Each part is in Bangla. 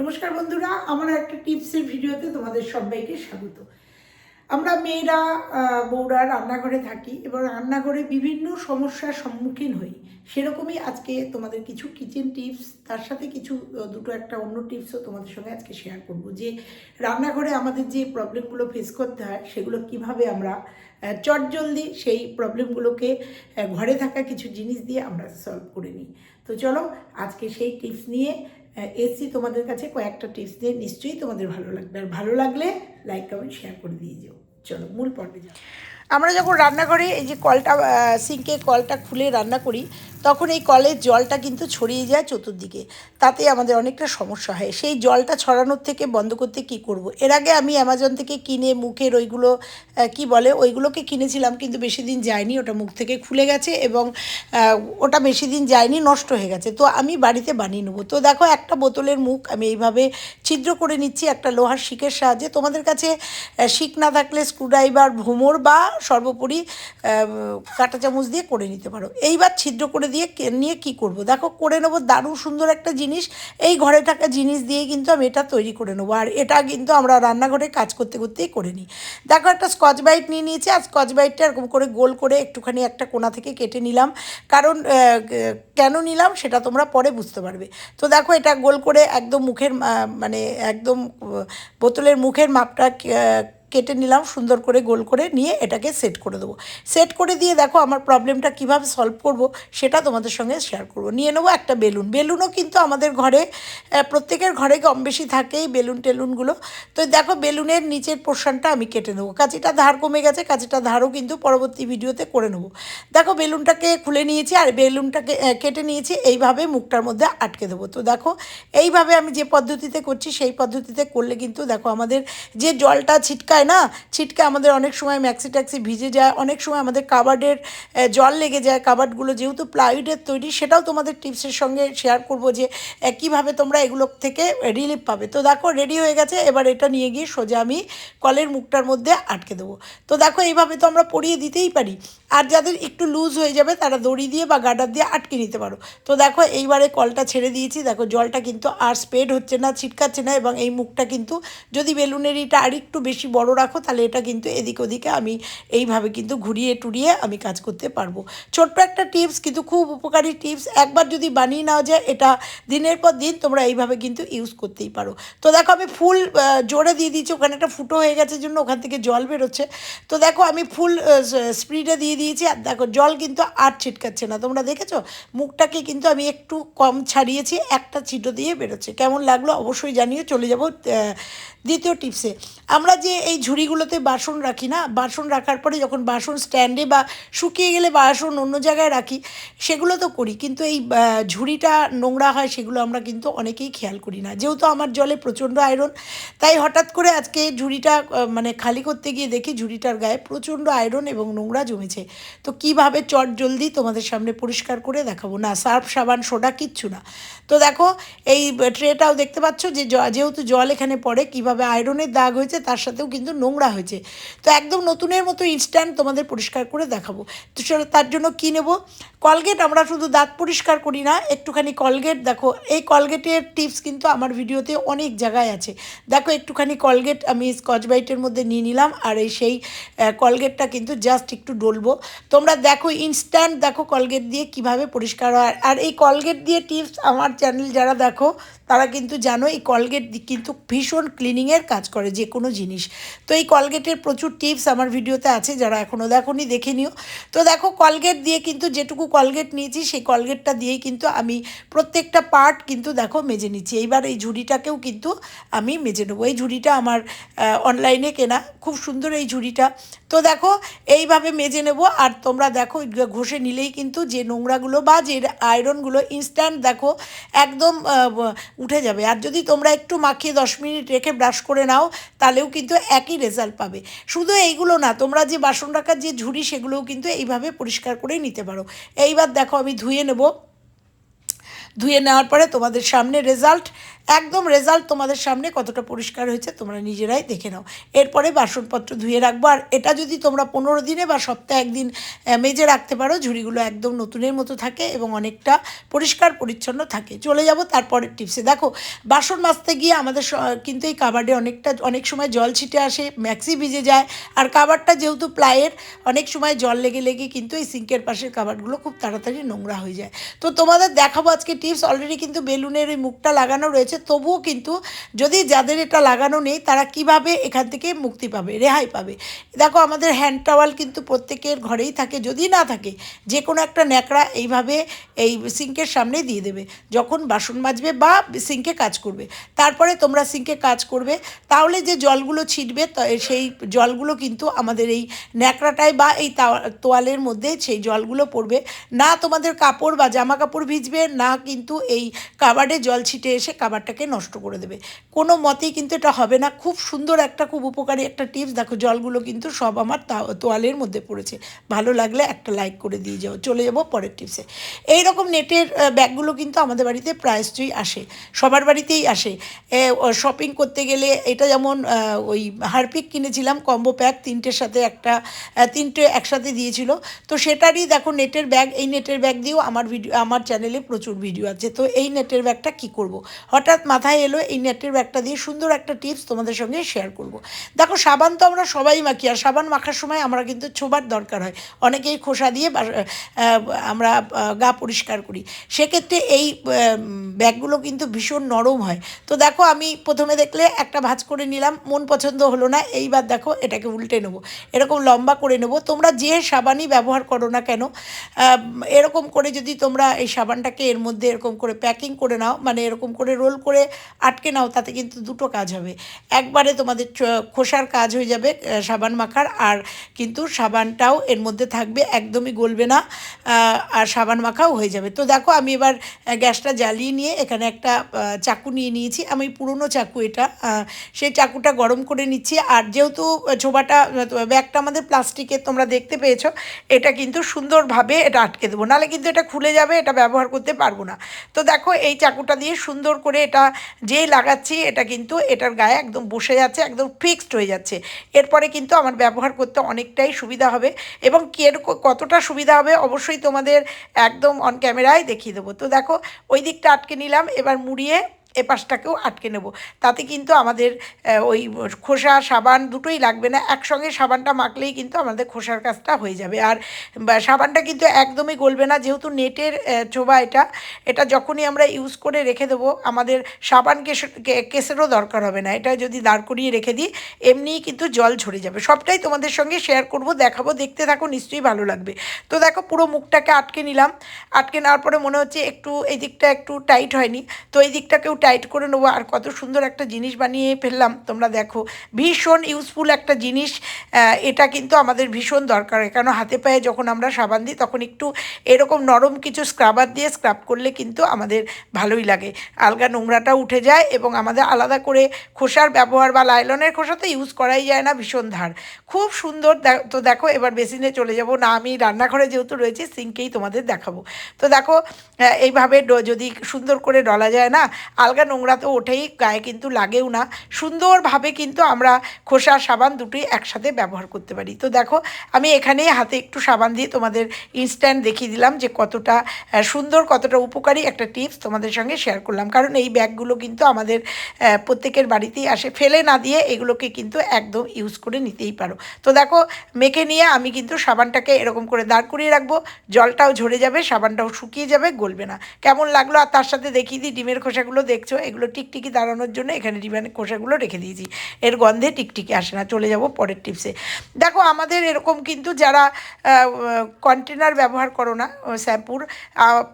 নমস্কার বন্ধুরা, আমার একটা টিপসের ভিডিওতে তোমাদের সবাইকে স্বাগত। আমরা মেয়েরা বউরা রান্নাঘরে থাকি এবং রান্নাঘরে বিভিন্ন সমস্যার সম্মুখীন হই। সেরকমই আজকে তোমাদের কিছু কিচেন টিপস তার সাথে কিছু দুটো একটা অন্য টিপসও তোমাদের সঙ্গে আজকে শেয়ার করব। যে রান্নাঘরে আমাদের যে প্রবলেমগুলো ফেস করতে হয়, সেগুলো কীভাবে আমরা চট জলদি সেই প্রবলেমগুলোকে ঘরে থাকা কিছু জিনিস দিয়ে আমরা সলভ করে নিই। তো চলো, আজকে সেই টিপস নিয়ে এসছি তোমাদের কাছে কয়েকটা টিপস দিয়ে নিশ্চয়ই তোমাদের ভালো লাগবে। আর ভালো লাগলে লাইক কমেন্ট শেয়ার করে দিয়ে যাও। চলো, মূল পর্বে যাও। আমরা যখন রান্না করি এই যে কলটা সিঙ্কে কলটা খুলে রান্না করি তখন এই কলের জলটা কিন্তু ছড়িয়ে যায় চতুর্দিকে। তাতে আমাদের অনেকটা সমস্যা হয়। সেই জলটা ছড়ানোর থেকে বন্ধ করতে কি করব। এর আগে আমি অ্যামাজন থেকে কিনে মুখের ওইগুলো কি বলে, ওইগুলোকে কিনেছিলাম কিন্তু বেশি দিন যায়নি। ওটা মুখ থেকে খুলে গেছে এবং ওটা বেশি দিন যায়নি, নষ্ট হয়ে গেছে। তো আমি বাড়িতে বানিয়ে নেব। তো দেখো একটা বোতলের মুখ আমি এইভাবে ছিদ্র করে নিচ্ছি একটা লোহার শিকের সাহায্যে। তোমাদের কাছে শিক না থাকলে স্ক্রুড্রাইভার ভোমর বা সর্বোপরি কাঁটা চামচ দিয়ে করে নিতে পারো। এইবার ছিদ্র করে দিয়ে নিয়ে কি করব? দেখো, করে নেব দারুণ সুন্দর একটা জিনিস। এই ঘরে থাকা জিনিস দিয়ে কিন্তু আমি এটা তৈরি করে নেব। আর এটা কিন্তু আমরা রান্নাঘরে কাজ করতে করতেই করে নিই। দেখো, একটা স্কচ বাইট নিয়ে নিয়েছি। আর স্কচ বাইটটা এরকম করে গোল করে একটুখানি একটা কোনা থেকে কেটে নিলাম। কারণ কেন নিলাম সেটা তোমরা পরে বুঝতে পারবে। তো দেখো, এটা গোল করে একদম মুখের মানে একদম, বোতলের মুখের মাপটা কেটে নিলাম, সুন্দর করে গোল করে নিয়ে এটাকে সেট করে দেবো। সেট করে দিয়ে দেখো আমার প্রবলেমটা কীভাবে সলভ করব, সেটা তোমাদের সঙ্গে শেয়ার করব। নিয়ে নেব একটা বেলুন। বেলুনও কিন্তু আমাদের ঘরে প্রত্যেকের ঘরে কম বেশি থাকেই বেলুন টেলুনগুলো। তো দেখো বেলুনের নিচের পোর্শনটা আমি কেটে নেব। কাঁচিটা ধার কমে গেছে, কাঁচিটা ধারও কিন্তু পরবর্তী ভিডিওতে করে নেব। দেখো বেলুনটাকে খুলে নিয়েছি আর বেলুনটাকে কেটে নিয়েছি, এইভাবে মুখটার মধ্যে আটকে দেবো। তো দেখো এইভাবে আমি যে পদ্ধতিতে করছি, সেই পদ্ধতিতে করলে কিন্তু দেখো আমাদের যে জলটা ছিটকায় না? ছিটকে আমাদের অনেক সময় ম্যাক্সি ট্যাক্সি ভিজে যায়, অনেক সময় আমাদের কাবার্ডের জল লেগে যায়। কাবার্ডগুলো যেহেতু প্লাইউডের তৈরি, সেটাও তোমাদের টিপসের সঙ্গে শেয়ার করব যে কীভাবে তোমরা এগুলো থেকে রিলিফ পাবে। তো দেখো রেডি হয়ে গেছে। এবার এটা নিয়ে গিয়ে সোজা আমি কলের মুখটার মধ্যে আটকে দেবো। তো দেখো, এইভাবে তো আমরা পরিয়ে দিতেই পারি। আর যাদের একটু লুজ হয়ে যাবে, তারা দড়ি দিয়ে বা গার্ডার দিয়ে আটকে নিতে পারো। তো দেখো, এইবারে কলটা ছেড়ে দিয়েছি। দেখো, জলটা কিন্তু আর স্প্রেড হচ্ছে না, ছিটকাচ্ছে না এবং এই মুখটা কিন্তু যদি বেলুনের এটা আর একটু বেশি বড় রাখো, তাহলে এটা কিন্তু এদিক ওদিকে আমি এইভাবে কিন্তু ঘুরিয়ে টুরিয়ে আমি কাজ করতে পারব। ছোট্ট একটা টিপস, কিন্তু খুব উপকারী টিপস। একবার যদি বানিয়ে নেওয়া যায়, এটা দিনের পর দিন তোমরা এইভাবে কিন্তু ইউজ করতেই পারো। তো দেখো, আমি ফুল জোরে দিয়ে দিয়েছি। ওখানে একটা ফুটো হয়ে গেছে জন্য ওখান থেকে জল বেরোচ্ছে। তো দেখো, আমি ফুল স্পিডে দিয়ে দিয়েছি আর দেখো, জল কিন্তু আর ছিটকাচ্ছে না। তোমরা দেখেছ? মুখটাকে কিন্তু আমি একটু কম ছাড়িয়েছি, একটা ছিটো দিয়ে বেরোচ্ছে। কেমন লাগল অবশ্যই জানিয়ে চলে যাব দ্বিতীয় টিপসে। আমরা যে এই ঝুড়িগুলোতে বাসন রাখি না, বাসন রাখার পরে যখন বাসন স্ট্যান্ডে বা শুকিয়ে গেলে বাসন অন্য জায়গায় রাখি, সেগুলো তো করি। কিন্তু এই ঝুড়িটা নোংরা হয়, সেগুলো আমরা কিন্তু অনেকেই খেয়াল করি না। যেহেতু আমার জলে প্রচণ্ড আয়রন, তাই হঠাৎ করে আজকে ঝুড়িটা মানে খালি করতে গিয়ে দেখি ঝুড়িটার গায়ে প্রচণ্ড আয়রন এবং নোংরা জমেছে। তো কীভাবে চট জলদি তোমাদের সামনে পরিষ্কার করে দেখাবো? না, সার্ফ, সাবান, সোডা, কিচ্ছু না। তো দেখো, এই ট্রেটাও দেখতে পাচ্ছ যে যেহেতু জল এখানে পড়ে, কীভাবে আয়রনের দাগ হয়েছে তার সাথেও কিন্তু নোংরা হয়েছে। তো একদম নতুনের মতো ইনস্ট্যান্ট তোমাদের পরিষ্কার করে দেখাবো। তো তার জন্য কী নেব? কলগেট আমরা শুধু দাঁত পরিষ্কার করি না, একটুখানি কলগেট। দেখো, এই কলগেটের টিপস কিন্তু আমার ভিডিওতে অনেক জায়গায় আছে। দেখো, একটুখানি কলগেট আমি স্কচ বাইটের মধ্যে নিয়ে নিলাম, আর এই সেই কলগেটটা কিন্তু জাস্ট একটু ডলবো। তোমরা দেখো ইনস্ট্যান্ট দেখো কলগেট দিয়ে কীভাবে পরিষ্কার হয়। আর এই কলগেট দিয়ে টিপস আমার চ্যানেল যারা দেখো তারা কিন্তু জানো এই কলগেট কিন্তু ভীষণ ক্লিনিংয়ের কাজ করে যে কোনো জিনিস। তো এই কলগেটের প্রচুর টিপস আমার ভিডিওতে আছে, যারা এখনও দেখোনি দেখে নিও। তো দেখো কলগেট দিয়ে কিন্তু যেটুকু কলগেট নিয়েছি, সেই কলগেটটা দিয়েই কিন্তু আমি প্রত্যেকটা পার্ট কিন্তু দেখো মেজে নিচ্ছি। এইবার এই ঝুড়িটাকেও কিন্তু আমি মেজে নেব। এই ঝুড়িটা আমার অনলাইনে কেনা। খুব সুন্দর এই ঝুড়িটা। তো দেখো এইভাবে মেজে নেব। আর তোমরা দেখো ঘষে নিলেই কিন্তু যে নোংরাগুলো বা যে আয়রনগুলো ইনস্ট্যান্ট দেখো একদম উঠে যাবে। আর যদি তোমরা একটু মাখিয়ে দশ মিনিট রেখে ব্রাশ করে নাও, তাহলেও কিন্তু একই রেজাল্ট পাবে। শুধু এইগুলো না, তোমরা যে বাসন রাখার যে ঝুড়ি, সেগুলোও কিন্তু এইভাবে পরিষ্কার করেই নিতে পারো। এইবার দেখো, আমি ধুয়ে নেব। ধুয়ে নেওয়ার পরে তোমাদের সামনে রেজাল্ট একদম রেজাল্ট তোমাদের সামনে কতটা পরিষ্কার হয়েছে তোমরা নিজেরাই দেখে নাও। এরপরে বাসনপত্র ধুয়ে রাখব। আর এটা যদি তোমরা পনেরো দিনে বা সপ্তাহে একদিন মেজে রাখতে পারো, ঝুড়িগুলো একদম নতুনের মতো থাকে এবং অনেকটা পরিষ্কার পরিচ্ছন্ন থাকে। চলে যাব তারপরের টিপসে দেখো, বাসন মাজতে গিয়ে আমাদের কিন্তু এই কাবার্ডে অনেকটা, অনেক সময় জল ছিটে আসে ম্যাক্সি ভিজে যায়। আর কাবারটা যেহেতু প্লাইয়ের, অনেক সময় জল লেগে লেগে কিন্তু এই সিঙ্কের পাশের কাবারগুলো খুব তাড়াতাড়ি নোংরা হয়ে যায়। তো তোমাদের দেখাবো আজকে টিপস অলরেডি কিন্তু বেলুনের ওই মুখটা লাগানো রয়েছে। তবুও কিন্তু যদি যাদের এটা লাগানো নেই, তারা কীভাবে এখান থেকে মুক্তি পাবে, রেহাই পাবে? দেখো, আমাদের হ্যান্ড টাওয়াল কিন্তু প্রত্যেকের ঘরেই থাকে, যদি না থাকে যে কোনো একটা ন্যাকড়া এইভাবে এই সিঙ্কের সামনে দিয়ে দেবে। যখন বাসন মাজবে বা সিঙ্কে কাজ করবে, তারপরে তোমরা সিঙ্কে কাজ করবে, তাহলে যে জলগুলো ছিটবে সেই জলগুলো কিন্তু আমাদের এই ন্যাকড়াটায় বা এই তোয়ালের মধ্যে সেই জলগুলো পড়বে। না তোমাদের কাপড় বা জামা কাপড় ভিজবে, না কিন্তু এই কাবার্ডে জল ছিটে এসে কাবারটাকে নষ্ট করে দেবে। কোনো মতেই কিন্তু এটা হবে না। খুব সুন্দর একটা, খুব উপকারী একটা টিপস। দেখো, জলগুলো কিন্তু সব আমার তোয়ালের মধ্যে পড়েছে। ভালো লাগলে একটা লাইক করে দিয়ে যাও। চলে যাব পরের টিপসে এইরকম নেটের ব্যাগগুলো কিন্তু আমাদের বাড়িতে প্রায়শই আসে। সবার বাড়িতেই আসে। শপিং করতে গেলে এটা যেমন ওই হারপিক কিনেছিলাম কম্বো প্যাক তিনটের সাথে একটা তিনটে একসাথে দিয়েছিল। তো সেটারই দেখো নেটের ব্যাগ এই নেটের ব্যাগ দিয়েও আমার ভিডিও আমার চ্যানেলে প্রচুর ভিডিও আছে। তো এই নেটের ব্যাগটা কি করব? হঠাৎ মাথায় এলো, এই নেটের ব্যাগটা দিয়ে সুন্দর একটা টিপস তোমাদের সঙ্গে শেয়ার করব। দেখো, সাবান তো আমরা সবাই মাখি, আর সাবান মাখার সময় আমরা কিন্তু ছোবার দরকার হয়। অনেকেই খোসা দিয়ে আমরা গা পরিষ্কার করি। সেক্ষেত্রে এই ব্যাগগুলো কিন্তু ভীষণ নরম হয়। তো দেখো, আমি প্রথমে দেখলে একটা ভাঁজ করে নিলাম, মন পছন্দ হলো না, এইবার দেখো এটাকে উল্টে নেব। এরকম লম্বা করে নেব। তোমরা যে সাবানই ব্যবহার করো না কেন এরকম করে যদি তোমরা এই সাবানটাকে এর মধ্যে এরকম করে প্যাকিং করে নাও মানে এরকম করে রোল করে আটকে নাও, তাতে কিন্তু দুটো কাজ হবে। একবারে তোমাদের খোসার কাজ হয়ে যাবে সাবান মাখার, আর কিন্তু সাবানটাও এর মধ্যে থাকবে, একদমই গলবে না আর সাবান মাখাও হয়ে যাবে। তো দেখো, আমি এবার গ্যাসটা জ্বালিয়ে নিয়ে এখানে একটা চাকু নিয়ে নিয়েছি। আমি পুরনো চাকু এটা সেই চাকুটা গরম করে নিচ্ছি। আর যেহেতু ছোবাটা ব্যাগটা আমাদের প্লাস্টিকের, তোমরা দেখতে পেয়েছ, এটা কিন্তু সুন্দরভাবে এটা আটকে দেবো। নাহলে কিন্তু এটা খুলে যাবে, এটা ব্যবহার করতে পারব না। তো দেখো, এই চাকুটা দিয়ে সুন্দর করে এটা যেই লাগাচ্ছি, এটা কিন্তু এটার গায়ে একদম বসে যাচ্ছে, একদম ফিক্সড হয়ে যাচ্ছে। এরপরে কিন্তু আমার ব্যবহার করতে অনেকটাই সুবিধা হবে এবং কের কতটা সুবিধা হবে অবশ্যই তোমাদের একদম অন ক্যামেরায় দেখিয়ে দেবো। তো দেখো, ওই দিকটা আটকে নিলাম, এবার মুড়িয়ে এ পাশটাকেও আটকে নেব। তাতে কিন্তু আমাদের ওই খোসা, সাবান দুটোই লাগবে না। একসঙ্গে সাবানটা মাখলেই কিন্তু আমাদের খোসার কাজটা হয়ে যাবে। আর সাবানটা কিন্তু একদমই গলবে না। যেহেতু নেটের চোবা এটা এটা যখনই আমরা ইউজ করে রেখে দেবো, আমাদের সাবান কেস- কেসেরও দরকার হবে না। এটা যদি দাঁড় করিয়ে রেখে দিই, এমনিই কিন্তু জল ঝরে যাবে। সবটাই তোমাদের সঙ্গে শেয়ার করব, দেখাবো, দেখতে থাকো, নিশ্চয়ই ভালো লাগবে। তো দেখো, পুরো মুখটাকে আটকে নিলাম। আটকে নেওয়ার পরে মনে হচ্ছে একটু, এই দিকটা একটু টাইট হয়নি। তো এই দিকটাকেও টাইট করে নেব। আর কত সুন্দর একটা জিনিস বানিয়ে ফেললাম। তোমরা দেখো, ভীষণ ইউজফুল একটা জিনিস। এটা কিন্তু আমাদের ভীষণ দরকার। কেন হাতে পায়ে যখন আমরা সাবান দিই, তখন একটু এরকম নরম কিছু স্ক্রাবার দিয়ে স্ক্রাব করলে কিন্তু আমাদের ভালোই লাগে। আলগা নোংরাটা উঠে যায় এবং আমাদের আলাদা করে খোসার ব্যবহার বা লাইলনের খোসা তো ইউজ করাই যায় না, ভীষণ ধার। খুব সুন্দর তো দেখো, এবার বেসিনে চলে যাব। না, আমি রান্নাঘরে যেহেতু রয়েছে সিঙ্কেই তোমাদের দেখাবো। তো দেখো এইভাবে যদি সুন্দর করে ডলা যায় না আলগা নোংরা তো ওঠেই, গায়ে কিন্তু লাগেও না। সুন্দরভাবে কিন্তু আমরা খোসা, সাবান দুটোই একসাথে ব্যবহার করতে পারি। তো দেখো, আমি এখানেই হাতে একটু সাবান দিয়ে তোমাদের ইনস্ট্যান্ট দেখিয়ে দিলাম যে কতটা সুন্দর, কতটা উপকারী একটা টিপস তোমাদের সঙ্গে শেয়ার করলাম। কারণ এই ব্যাগগুলো কিন্তু আমাদের প্রত্যেকের বাড়িতেই আসে। ফেলে না দিয়ে এগুলোকে কিন্তু একদম ইউজ করে নিতেই পারো। তো দেখো, মেখে নিয়ে আমি কিন্তু সাবানটাকে এরকম করে দাঁড় করিয়ে রাখব। জলটাও ঝরে যাবে, সাবানটাও শুকিয়ে যাবে, গলবে না। কেমন লাগল? আর তার সাথে দেখিয়ে দিই ডিমের খোসাগুলো দেখছ? এগুলো টিকটিকি দাঁড়ানোর জন্য এখানে ডিমের খোসাগুলো রেখে দিয়েছি। এর গন্ধে টিকটিকি আসে না, চলে যাব পরের টিপসে। দেখো, আমাদের এরকম কিন্তু যারা কন্টেনার ব্যবহার করো না শ্যাম্পুর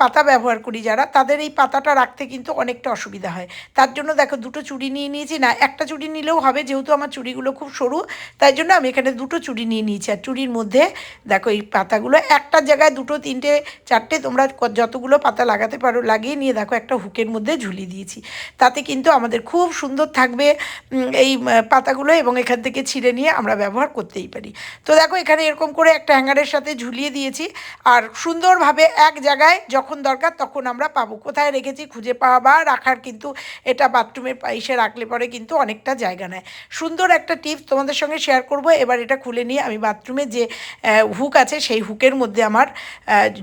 পাতা ব্যবহার করি যারা, তাদের এই পাতাটা রাখতে কিন্তু অনেকটা অসুবিধা হয়। তার জন্য দেখো, দুটো চুড়ি নিয়ে নিয়েছি। না, একটা চুড়ি নিলেও হবে, যেহেতু আমার চুড়িগুলো খুব সরু, তাই জন্য আমি এখানে দুটো চুড়ি নিয়ে নিয়েছি। আর চুড়ির মধ্যে দেখো, এই পাতাগুলো, একটা জায়গায় দুটো, তিনটে, চারটে, তোমরা যতগুলো পাতা লাগাতে পারো, লাগিয়ে নিয়ে দেখো, একটা হুকের মধ্যে ঝুলিয়ে দিয়েছি। দিয়েছি তাতে কিন্তু আমাদের খুব সুন্দর থাকবে এই পাতাগুলো এবং এখান থেকে ছিঁড়ে নিয়ে আমরা ব্যবহার করতেই পারি। তো দেখো এখানে এরকম করে একটা হ্যাঙ্গারের সাথে ঝুলিয়ে দিয়েছি। আর সুন্দরভাবে এক জায়গায় যখন দরকার তখন আমরা পাবো। কোথায় রেখেছি খুঁজে পাওয়া বা রাখার কিন্তু এটা বাথরুমের পাইসে রাখলে পরে কিন্তু অনেকটা জায়গা নেয়। সুন্দর একটা টিপস তোমাদের সঙ্গে শেয়ার করব। এবার এটা খুলে নিয়ে আমি বাথরুমে যে হুক আছে সেই হুকের মধ্যে আমার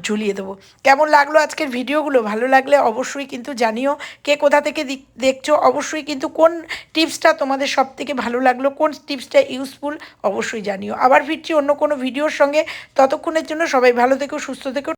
ঝুলিয়ে দেবো। কেমন লাগল আজকের ভিডিওগুলো? ভালো লাগলে অবশ্যই কিন্তু জানিও কে কোথা থেকে দেখছ অবশ্যই, কিন্তু কোন টিপসটা তোমাদের সব থেকে ভালো লাগল, কোন টিপসটা ইউজফুল অবশ্যই জানিও। আবার ফিরছি অন্য কোনো ভিডিওর সঙ্গে। ততক্ষণের জন্য সবাই ভালো থেকো, সুস্থ থেকো।